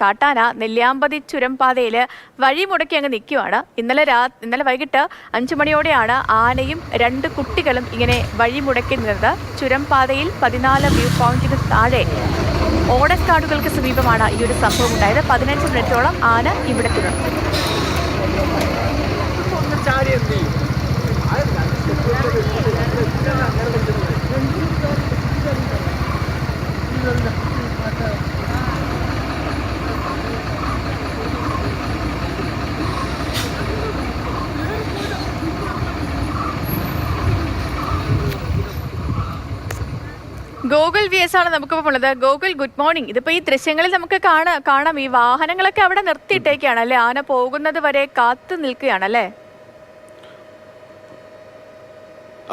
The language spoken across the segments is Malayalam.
കാട്ടാന നെല്ലിയാമ്പതി ചുരം പാതയിൽ വഴിമുടക്കി അങ്ങ് നിൽക്കുവാണ്. ഇന്നലെ രാ ഇന്നലെ വൈകിട്ട് അഞ്ചു മണിയോടെയാണ് ആനയും രണ്ട് കുട്ടികളും ഇങ്ങനെ വഴിമുടക്കി നിന്നത്. ചുരം പാതയിൽ പതിനാല് വ്യൂ പോയിന്റിന് താഴെ ഓടക്കാടുകൾക്ക് സമീപമാണ് ഈ ഒരു സംഭവം ഉണ്ടായത്. പതിനഞ്ച് മിനിറ്റോളം ആന ഇവിടെ തുടർന്നു. ഗോകുൽ വി എസ് ആണ് നമുക്കിപ്പോൾ ഉള്ളത്. ഗോകുൽ ഗുഡ് മോർണിംഗ് ഇതിപ്പോൾ ഈ ദൃശ്യങ്ങളിൽ നമുക്ക് കാണാം കാണാം. ഈ വാഹനങ്ങളൊക്കെ അവിടെ നിർത്തിയിട്ടേക്കാണ് അല്ലേ? ആന പോകുന്നത് വരെ കാത്തു നിൽക്കുകയാണ് അല്ലേ?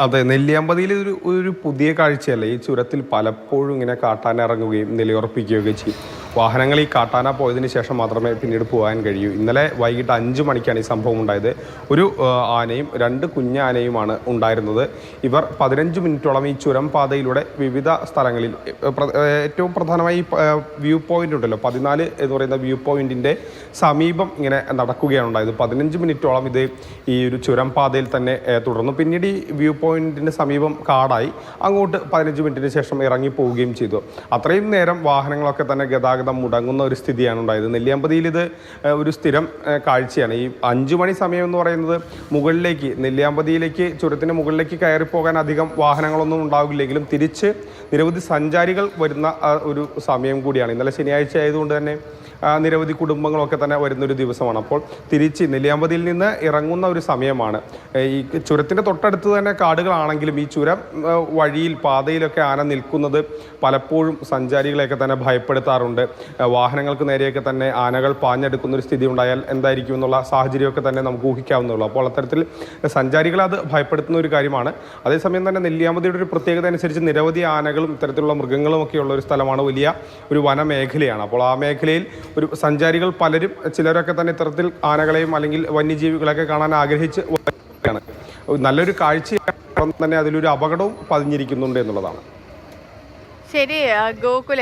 അതെ നെല്ലിയാമ്പതിയിൽ ഒരു ഒരു പുതിയ കാഴ്ചയല്ല? ഈ ചുരത്തിൽ പലപ്പോഴും ഇങ്ങനെ കാട്ടാൻ ഇറങ്ങുകയും നിലയുറപ്പിക്കുകയൊക്കെ ചെയ്യും. വാഹനങ്ങൾ ഈ കാട്ടാന പോയതിന് ശേഷം മാത്രമേ പിന്നീട് പോകാൻ കഴിയൂ. ഇന്നലെ വൈകിട്ട് അഞ്ച് മണിക്കാണ് ഈ സംഭവം ഉണ്ടായത്. ഒരു ആനയും രണ്ട് കുഞ്ഞാനയുമാണ് ഉണ്ടായിരുന്നത്. ഇവർ പതിനഞ്ച് മിനിറ്റോളം ഈ ചുരം പാതയിലൂടെ വിവിധ സ്ഥലങ്ങളിൽ ഏറ്റവും പ്രധാനമായി വ്യൂ പോയിന്റ് ഉണ്ടല്ലോ. പതിനാല് എന്ന് പറയുന്ന വ്യൂ പോയിന്റിന്റെ സമീപം ഇങ്ങനെ നടക്കുകയാണ് ഉണ്ടായത്. പതിനഞ്ച് മിനിറ്റോളം ഇത് ഈ ഒരു ചുരം പാതയിൽ തന്നെ തുടർന്നു. പിന്നീട് ഈ വ്യൂ പോയിന്റിന് സമീപം കാടായി. അങ്ങോട്ട് പതിനഞ്ച് മിനിറ്റിന് ശേഷം ഇറങ്ങി പോവുകയും ചെയ്തു. അത്രയും നേരം വാഹനങ്ങളൊക്കെ തന്നെ ഗതാഗതം മുടങ്ങുന്ന ഒരു സ്ഥിതിയാണ് ഉണ്ടായത്. നെല്ലിയാമ്പതിയിൽ ഇത് ഒരു സ്ഥിരം കാഴ്ചയാണ്. ഈ അഞ്ചു മണി സമയം എന്ന് പറയുന്നത് മുകളിലേക്ക് നെല്ലിയാമ്പതിയിലേക്ക് ചുരത്തിന് മുകളിലേക്ക് കയറി പോകാൻ അധികം വാഹനങ്ങളൊന്നും ഉണ്ടാവില്ലെങ്കിലും തിരിച്ച് നിരവധി സഞ്ചാരികൾ വരുന്ന ഒരു സമയം കൂടിയാണ്. ഇന്നലെ ശനിയാഴ്ച ആയതുകൊണ്ട് തന്നെ നിരവധി കുടുംബങ്ങളൊക്കെ തന്നെ വരുന്നൊരു ദിവസമാണ്. അപ്പോൾ തിരിച്ച് നെല്ലിയാമ്പതിയിൽ നിന്ന് ഇറങ്ങുന്ന ഒരു സമയമാണ്. ഈ ചുരത്തിന്റെ തൊട്ടടുത്ത് തന്നെ കാടുകളാണെങ്കിലും ഈ ചുരം വഴിയിൽ പാതയിലൊക്കെ ആന നിൽക്കുന്നത് പലപ്പോഴും സഞ്ചാരികളെയൊക്കെ തന്നെ ഭയപ്പെടുത്താറുണ്ട്. വാഹനങ്ങൾക്ക് നേരെയൊക്കെ തന്നെ ആനകൾ പാഞ്ഞെടുക്കുന്ന ഒരു സ്ഥിതി ഉണ്ടായാൽ എന്തായിരിക്കും എന്നുള്ള സാഹചര്യമൊക്കെ തന്നെ നമുക്ക് ഊഹിക്കാവുന്നുള്ളൂ അപ്പോൾ അത്തരത്തിൽ സഞ്ചാരികളെ അത് ഭയപ്പെടുത്തുന്ന ഒരു കാര്യമാണ്. അതേസമയം തന്നെ നെല്ലിയാമ്പതിയുടെ ഒരു പ്രത്യേകത അനുസരിച്ച് നിരവധി ആനകളും ഇത്തരത്തിലുള്ള മൃഗങ്ങളും ഒക്കെ ഉള്ള ഒരു സ്ഥലമാണ് വലിയ ഒരു വനമേഖലയാണ്. അപ്പോൾ ആ മേഖലയിൽ ഒരു സഞ്ചാരികൾ പലരും ചിലരൊക്കെ തന്നെ ഇത്തരത്തിൽ ആനകളെയും അല്ലെങ്കിൽ വന്യജീവികളെയൊക്കെ കാണാൻ ആഗ്രഹിച്ച് വരികയാണ്. നല്ലൊരു കാഴ്ചയാണ്. തന്നെ അതിലൊരു അപകടവും പതിഞ്ഞിരിക്കുന്നുണ്ട് എന്നുള്ളതാണ്. ശരി ഗോകുല.